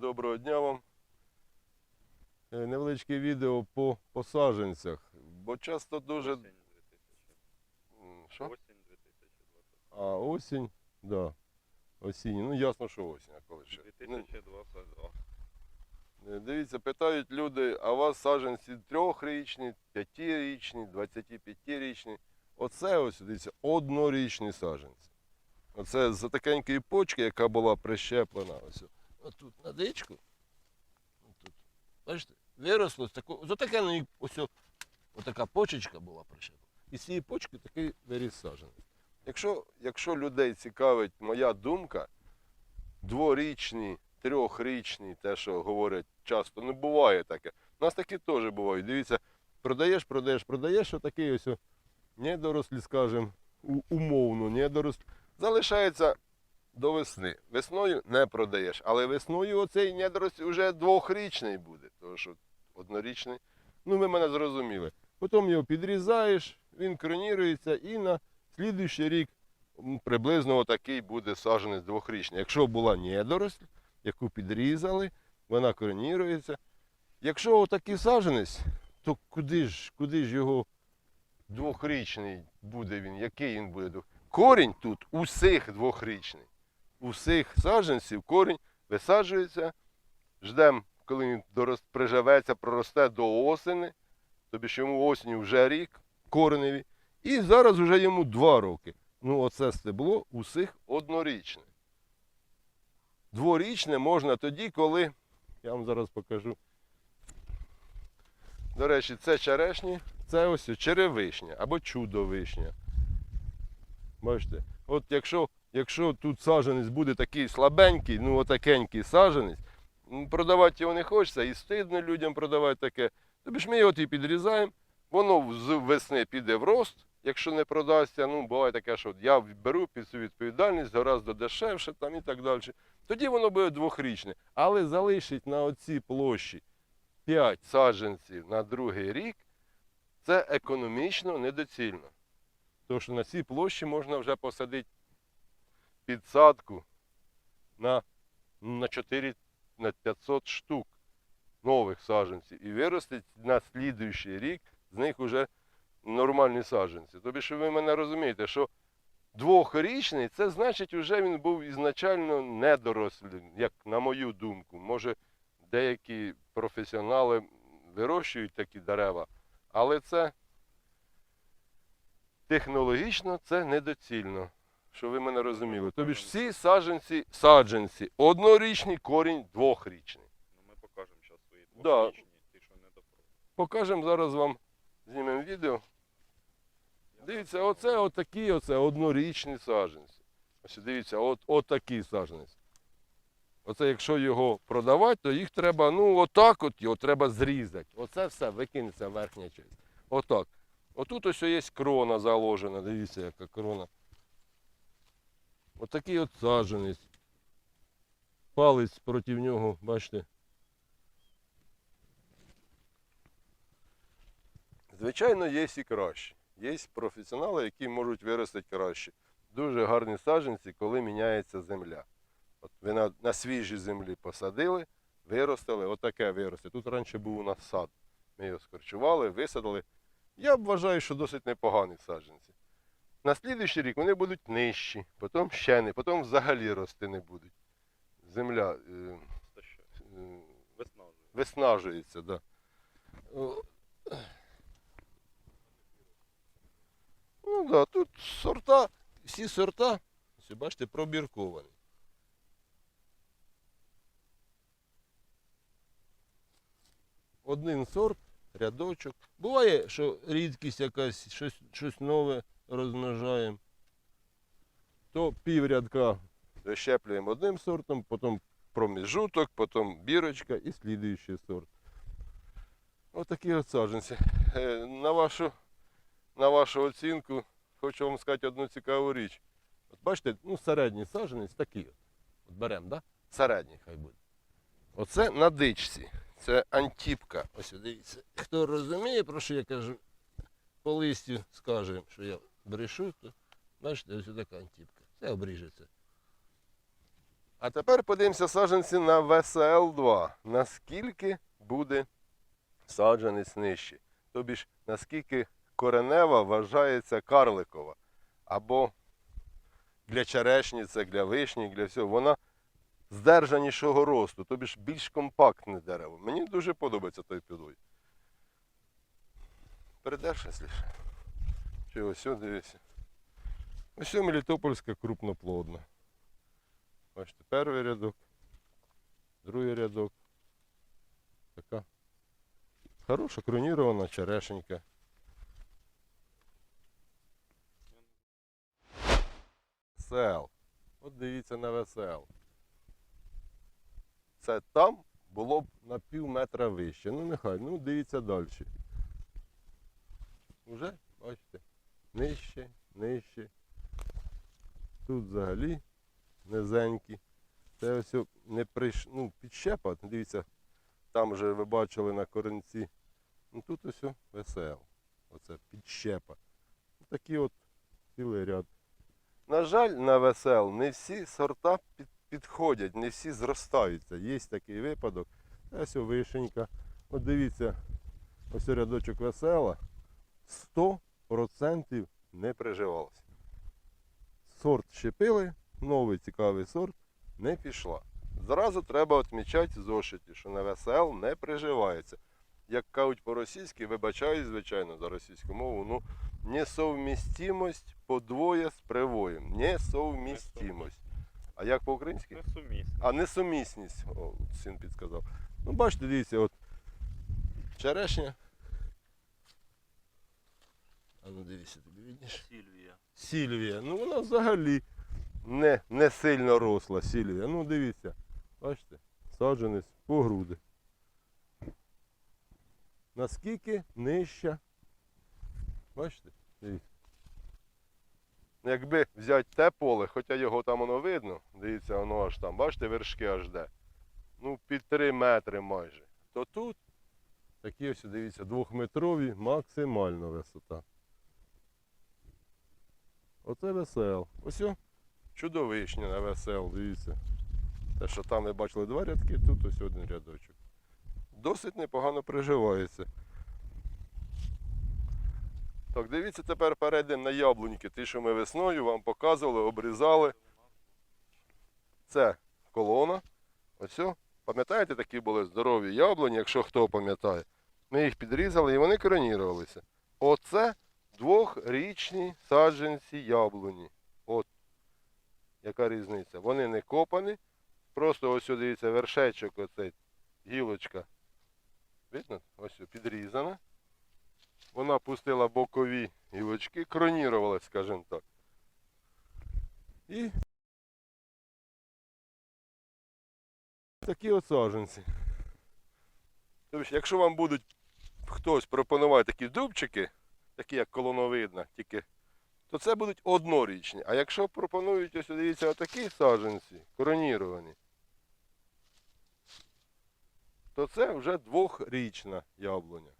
Доброго дня вам. Е, Невеличке відео по посадженцях, бо часто дуже. Осінь 2000. Що? Осінь 2020. А, осінь, да. Осінь. Ну ясно, що осінь, а коли ще. Ну, 2022. е, Дивіться, питають люди, а у вас саджанці трьохрічні, п'ятирічні, 25-річні. Оце ось, дивіться, однорічні саджанці. Оце з такенької почки, яка була прищеплена. Ось. Отут на дичку. Отут. Бачите, виросло з такого. З отакеної ось о- отака почечка була прищеплена. І з цієї почки такий виріс саджанець. Якщо, якщо людей цікавить моя думка, дворічні, трьохрічні, те, що говорять часто, не буває таке. У нас такі теж бувають. Дивіться, продаєш, продаєш, продаєш, отакий ось недорослі, скажімо, умовно, недорослі. Залишається до весни. Весною не продаєш, але весною оцей недоросль вже двохрічний буде, тому що однорічний. Ну, ви мене зрозуміли. Потім його підрізаєш, він кронірується і на слідуючий рік приблизно отакий буде саджанець двохрічний. Якщо була недоросль, яку підрізали, вона кронірується. Якщо отакий саджанець, то куди ж, куди ж його двохрічний буде він? Який він буде? Корінь тут усіх двохрічний. Усіх саджанців корінь висаджується, ждемо, коли він приживеться, проросте до осени, тобі ж йому осінь вже рік кореневі. І зараз вже йому два роки. Ну, оце стебло усіх однорічне. Дворічне можна тоді, коли. Я вам зараз покажу. До речі, це черешні, це ось черевишня або чудовишня. Бачите, от якщо, якщо тут саджанець буде такий слабенький, ну отакенький саджанець, м, продавати його не хочеться і стидно людям продавати таке. Тобі ж ми його і підрізаємо, воно з весни піде в рост, якщо не продасться. Ну, буває таке, що я беру під цю відповідальність, гораздо дешевше там і так далі. Тоді воно буде двохрічне. Але залишить на оцій площі 5 саджанців на другий рік, це економічно недоцільно. Тому що на цій площі можна вже посадити підсадку на, на 4 на 500 штук нових саджанців і виростить на слідуючий рік з них вже нормальні саджанці. Тобі що ви мене розумієте, що двохрічний це значить, вже він був ізначально недорослим, як на мою думку. Може, деякі професіонали вирощують такі дерева, але це технологічно це недоцільно. Що ви мене розуміли. Тобі ж всі саджанці, саджанці, однорічний корінь двохрічний. Ну, ми покажемо зараз свої Да. ті, що не допробували. Покажемо зараз вам, знімемо відео. Дивіться, оце отакі оце однорічні саджанці. Ось дивіться, от, отакий саджанець. Оце якщо його продавати, то їх треба, ну отак от його треба зрізати. Оце все викинеться верхня частина. Отак. Отут ось є крона заложена, дивіться, яка крона. Отакий от саджанець. Палець проти нього, бачите. Звичайно, є і краще. Є професіонали, які можуть виростити краще. Дуже гарні саджанці, коли міняється земля. От ви на, на свіжій землі посадили, виростили, отаке виросте. Тут раніше був у нас сад. Ми його скорчували, висадили. Я вважаю, що досить непогані саджанці. На слідуючий рік вони будуть нижчі, потім ще не, потім взагалі рости не будуть. Земля е, е, Виснажує. виснажується, да. Ну да, тут сорта, всі сорта, ось бачите, пробірковані. Один сорт, рядочок. Буває, що рідкість якась, щось, щось нове розмножаємо. То пів рядка вищеплюємо одним сортом, потім проміжуток, потім бірочка і слідуючий сорт. Отакі от саджанці. Е, На вашу, на вашу оцінку хочу вам сказати одну цікаву річ. От бачите, ну середній саджанець такий от. От беремо, да? Середній хай буде. Оце на дичці. Це антіпка. Ось дивіться. Хто розуміє, про що я кажу, по листю скаже, що я брешу, то бачите, ось така антіпка. Це обріжеться. А тепер подивимося саджанці на ВСЛ-2. Наскільки буде саджанець нижче? Тобі ж наскільки коренева вважається карликова. Або для черешні, це для вишні, для всього. Вона здержанішого росту, тобі ж більш компактне дерево. Мені дуже подобається той підой. Якщо що? Чи ось. Ось ось Мелітопольська крупноплодна. Бачите, перший рядок, другий рядок. Така хороша кронірована черешенька. Весел. От дивіться на весел. Це там було б на пів метра вище. Ну нехай, ну дивіться далі. Уже, бачите, нижче, нижче. Тут взагалі низенькі. Це ось не приш... ну, підщепа, дивіться, там вже ви бачили на коренці. Ну тут ось о весел. Оце підщепа. Такі от цілий ряд. На жаль, на весел не всі сорта під, підходять, не всі зростаються. Є такий випадок. Ось вишенька. От дивіться, ось рядочок весела. 100% не приживалося. Сорт щепили, новий цікавий сорт не пішла. Зразу треба відмічати в зошиті, що на ВСЛ не приживається. Як кажуть по-російськи, вибачаюсь, звичайно, за російську мову, ну несовмістимость подвоє з привоєм. Несовмістимость. А як по-українськи? Несумісно. А несумісність, о, син підказав. Ну, бачите, дивіться, от черешня. А ну дивіться, тобі видніш. Сільвія. Сільвія. Ну вона взагалі не, не сильно росла Сільвія. Ну дивіться, бачите, саджанець по груди. Наскільки нижча. Бачите? Дивіться. Якби взяти те поле, хоча його там воно видно, дивіться, воно аж там, бачите, вершки аж де. Ну, під 3 метри майже. То тут такі ось, дивіться, двохметрові максимальна висота. Оце весел. Ось о, чудовишня на весел, дивіться. Те, що там ви бачили два рядки, тут ось один рядочок. Досить непогано приживається. Так, дивіться, тепер перейдемо на яблуньки. Ті, що ми весною вам показували, обрізали. Це колона. Ось. Пам'ятаєте, такі були здорові яблуні, якщо хто пам'ятає. Ми їх підрізали і вони коронірувалися. Оце двохрічні саджанці яблуні. От яка різниця. Вони не копані. Просто ось дивіться вершечок, оцей гілочка. Видно? Ось підрізана. Вона пустила бокові гілочки, кронірувалась, скажімо так. І такі от саджанці. Тобто, якщо вам будуть хтось пропонувати такі дубчики, такі як колоновидна, тільки, то це будуть однорічні. А якщо пропонують ось дивіться отакі саджанці, короніровані, то це вже двохрічна яблуня.